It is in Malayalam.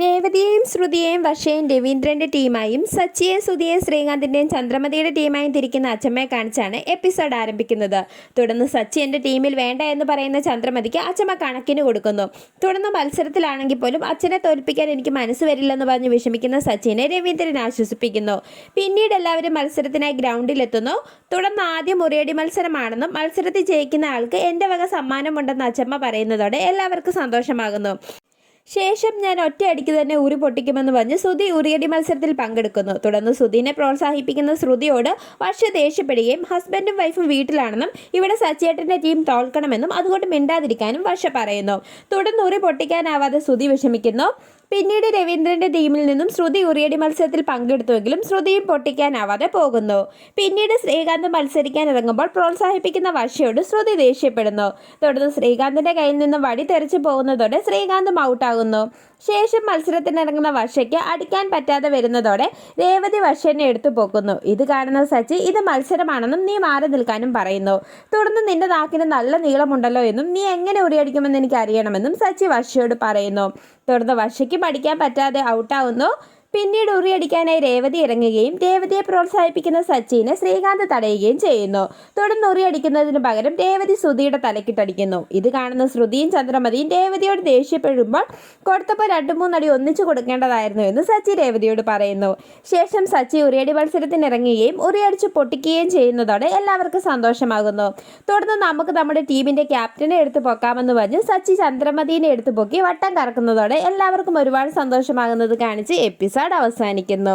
രേവതിയെയും ശ്രുതിയെയും വർഷയും രവീന്ദ്രന്റെ ടീമായും സച്ചിയെ സുധിയെ ശ്രീകാന്തിന്റെയും ചന്ദ്രമതിയുടെ ടീമായും തിരിക്കുന്ന അച്ഛമ്മയെ കാണിച്ചാണ് എപ്പിസോഡ് ആരംഭിക്കുന്നത്. തുടർന്ന് സച്ചി എന്റെ ടീമിൽ വേണ്ട എന്ന് പറയുന്ന ചന്ദ്രമതിക്ക് അച്ഛമ്മ കണക്കിന് കൊടുക്കുന്നു. തുടർന്ന് മത്സരത്തിലാണെങ്കിൽ പോലും അച്ഛനെ തോൽപ്പിക്കാൻ എനിക്ക് മനസ്സ് വരില്ലെന്ന് പറഞ്ഞ് വിഷമിക്കുന്ന സച്ചിനെ രവീന്ദ്രൻ ആശ്വസിപ്പിക്കുന്നു. പിന്നീട് എല്ലാവരും മത്സരത്തിനായി ഗ്രൗണ്ടിലെത്തുന്നു. തുടർന്ന് ആദ്യം മുറിയടി മത്സരമാണെന്നും മത്സരത്തിൽ ജയിക്കുന്ന ആൾക്ക് എന്റെ വക സമ്മാനമുണ്ടെന്ന് അച്ഛമ്മ പറയുന്നതോടെ എല്ലാവർക്കും സന്തോഷമാകുന്നു. ശേഷം ഞാൻ ഒറ്റയടിക്ക് തന്നെ ഉരു പൊട്ടിക്കുമെന്ന് പറഞ്ഞ് ശ്രുതി ഉറിയടി മത്സരത്തിൽ പങ്കെടുക്കുന്നു. തുടർന്ന് ശ്രുതിനെ പ്രോത്സാഹിപ്പിക്കുന്ന ശ്രുതിയോട് വർഷ ദേഷ്യപ്പെടുകയും ഹസ്ബൻഡും വൈഫും വീട്ടിലാണെന്നും ഇവിടെ സച്ചേട്ടന്റെ ടീം തോൽക്കണമെന്നും അതുകൊണ്ട് മിണ്ടാതിരിക്കാനും വർഷ പറയുന്നു. തുടർന്ന് ഉറി പൊട്ടിക്കാനാവാതെ ശ്രുതി വിഷമിക്കുന്നു. പിന്നീട് രവീന്ദ്രന്റെ ടീമിൽ നിന്നും ശ്രുതി ഉറിയടി മത്സരത്തിൽ പങ്കെടുത്തുവെങ്കിലും ശ്രുതിയും പൊട്ടിക്കാനാവാതെ പോകുന്നു. പിന്നീട് ശ്രീകാന്ത് മത്സരിക്കാൻ ഇറങ്ങുമ്പോൾ പ്രോത്സാഹിപ്പിക്കുന്ന വർഷയോട് ശ്രുതി ദേഷ്യപ്പെടുന്നു. തുടർന്ന് ശ്രീകാന്തിന്റെ കയ്യിൽ നിന്ന് വടി തെറിച്ചു പോകുന്നതോടെ ശ്രീകാന്തും ഔട്ടാകുന്നു. ശേഷം മത്സരത്തിനിറങ്ങുന്ന വർഷയ്ക്ക് അടിക്കാൻ പറ്റാതെ വരുന്നതോടെ രേവതി വർഷനെ എടുത്തു പോക്കുന്നു. ഇത് കാണുന്ന സച്ചി ഇത് മത്സരമാണെന്നും നീ മാറി നിൽക്കാനും പറയുന്നു. തുടർന്ന് നിന്റെ നാക്കിന് നല്ല നീളമുണ്ടല്ലോ എന്നും നീ എങ്ങനെ ഉറിയടിക്കുമെന്ന് എനിക്ക് അറിയണമെന്നും സച്ചി വർഷയോട് പറയുന്നു. തുടർന്ന് വർഷയ്ക്ക് പഠിക്കാൻ പറ്റാതെ ഔട്ടാവുന്നു പിന്നീട് ഉറിയടിക്കാനായി രേവതി ഇറങ്ങുകയും രേവതിയെ പ്രോത്സാഹിപ്പിക്കുന്ന സച്ചിനെ ശ്രീകാന്ത് തടയുകയും ചെയ്യുന്നു. തുടർന്ന് ഉറിയടിക്കുന്നതിന് പകരം രേവതി ശ്രുതിയുടെ തലക്കിട്ടടിക്കുന്നു. ഇത് കാണുന്ന ശ്രുതിയും ചന്ദ്രമതിയും രേവതിയോട് ദേഷ്യപ്പെടുമ്പോൾ കൊടുത്തപ്പോൾ രണ്ടു മൂന്നടി ഒന്നിച്ചു കൊടുക്കേണ്ടതായിരുന്നു എന്ന് സച്ചി രേവതിയോട് പറയുന്നു. ശേഷം സച്ചി ഉറിയടി മത്സരത്തിന് ഇറങ്ങുകയും ഉറിയടിച്ച് പൊട്ടിക്കുകയും ചെയ്യുന്നതോടെ എല്ലാവർക്കും സന്തോഷമാകുന്നു. തുടർന്ന് നമുക്ക് നമ്മുടെ ടീമിന്റെ ക്യാപ്റ്റനെ എടുത്തു പൊക്കാമെന്ന് പറഞ്ഞ് സച്ചി ചന്ദ്രമതിനെ എടുത്തു പൊക്കി വട്ടം കറക്കുന്നതോടെ എല്ലാവർക്കും ഒരുപാട് സന്തോഷമാകുന്നത് കാണിച്ച് എപ്പിസോഡ് അവസാനിക്കുന്നു.